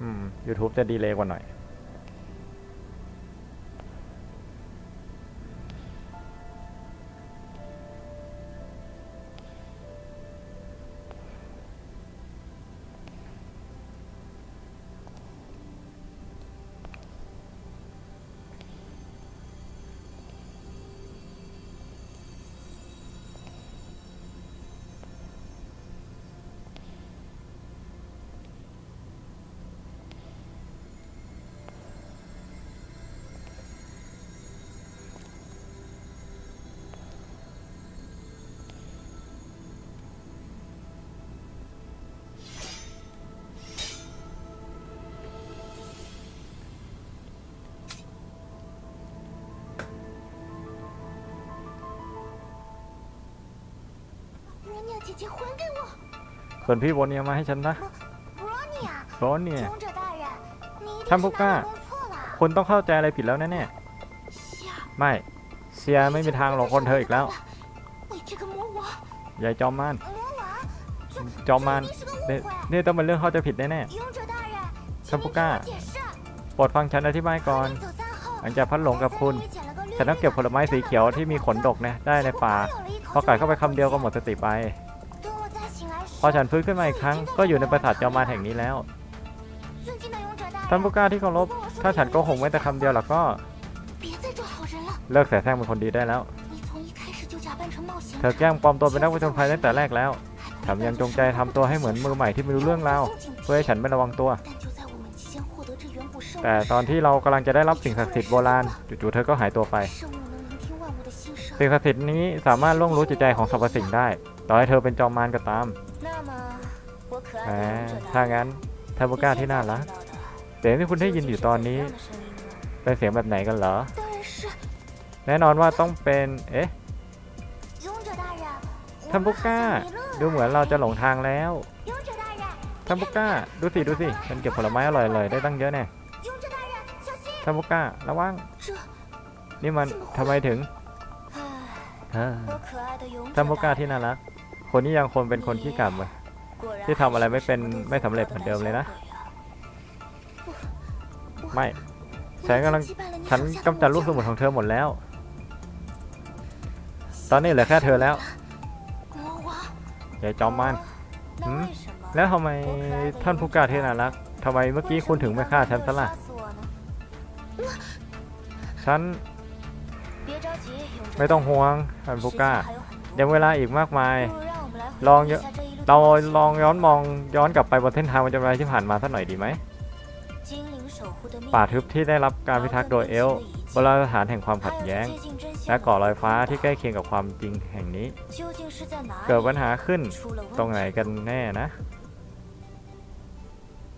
อืม YouTube จะดีเลยกว่าหน่อย 姐姐还给我！ ส่วนพี่โบเนียมาให้ฉันนะ 罗尼亚， โบเนีย 勇者大人，你一定 ท่าน 是 ผู้กล้า 哪里弄错了。 คุณต้องเข้าใจอะไรผิดแล้วแน่ 希尔， ๆไม่ เซียไม่มีทางหลงคนเธออีกแล้ว 为这个魔王， ยายจอมมาน 魔王，这 จอมมาน 这一定是个 นี่ 误会。 นี่ต้องเป็นเรื่องเข้าใจผิดแน่ 勇者大人， ท่า 请 นผู้ 您 กล้า 给我解释。 ๆโปรดฟังฉันอธิบายก่อน 走散后， หลังจากพัดหลงกับคุณ 我在森林里捡了个绿 ฉันต้องเก็บผลไม้สีเขียวที่มีขนดกเนี่ยได้ในป่า พอกัดเข้าไปคำเดียวก็หมดสติไป 等我再醒来时 พอฉันฟื้นขึ้นมาอีกครั้งก็อยู่ในปราสาทจอมารแห่งนี้แล้ว ท่านผู้กล้าที่เคารพ ถ้าฉันโกหกแม้แต่คำเดียวล่ะก็ เลิกแสแสร้งเป็นคนดีได้แล้ว เธอแกล้งปลอมตัวเป็นนักผจญภัยตั้งแต่แรกแล้วแถมยังจงใจทำตัวให้เหมือนมือใหม่ที่ไม่รู้เรื่องราวเพื่อให้ฉันไม่ระวังตัว แต่ตอนที่เรากำลังจะได้รับสิ่งศักดิ์สิทธิ์โบราณจู่ๆเธอก็หายตัวไป สิ่งศักดิ์สิทธิ์นี้สามารถล่วงรู้จิตใจของสรรพสิ่งได้ ต่อให้เธอเป็นจอมมารก็ตาม ถ้างั้นทาโบก้าที่น่ารักเสียงที่คุณได้ยินอยู่ตอนนี้ เป็นเสียงแบบไหนกันเหรอ แน่นอนว่าต้องเป็น เอ๊ะทาโบก้า ดูเหมือนเราจะหลงทางแล้วทาโบก้า ดูสิ ดูสิ มันเก็บผลไม้อร่อยเลยได้ตั้งเยอะแน่ทาโบก้า ระวัง นี่มันทำไมถึงทาโบก้าที่น่ารักคนนี้ยังคงเป็นคนที่กลับมา ที่ทำอะไรไม่เป็นไม่สำเร็จเหมือนเดิมเลยนะ ไม่ ฉันกำลังฉันกำจัดลูกสมุดของเธอหมดแล้ว ตอนนี้เหลือแค่เธอแล้วอย่าจอมมันแล้วทำไมท่านผู้กล้าเทนารักทำไมเมื่อกี้คุณถึงไม่ฆ่าฉันซะล่ะ ฉัน ไม่ต้องห่วงท่านผู้กล้ายังเวลาอีกมากมาย ลองเยอะ เราลองย้อนมองย้อนกลับไปบนเส้นทางวันจำไรที่ผ่านมาสักหน่อยดีไหมป่าทึบที่ได้รับการพิทักษ์โดยเอลโบราณสถานแห่งความขัดแย้ง และก่อรอยฟ้าที่ใกล้เคียงกับความจริงแห่งนี้ เกิดปัญหาขึ้นตรงไหนกันแน่นะ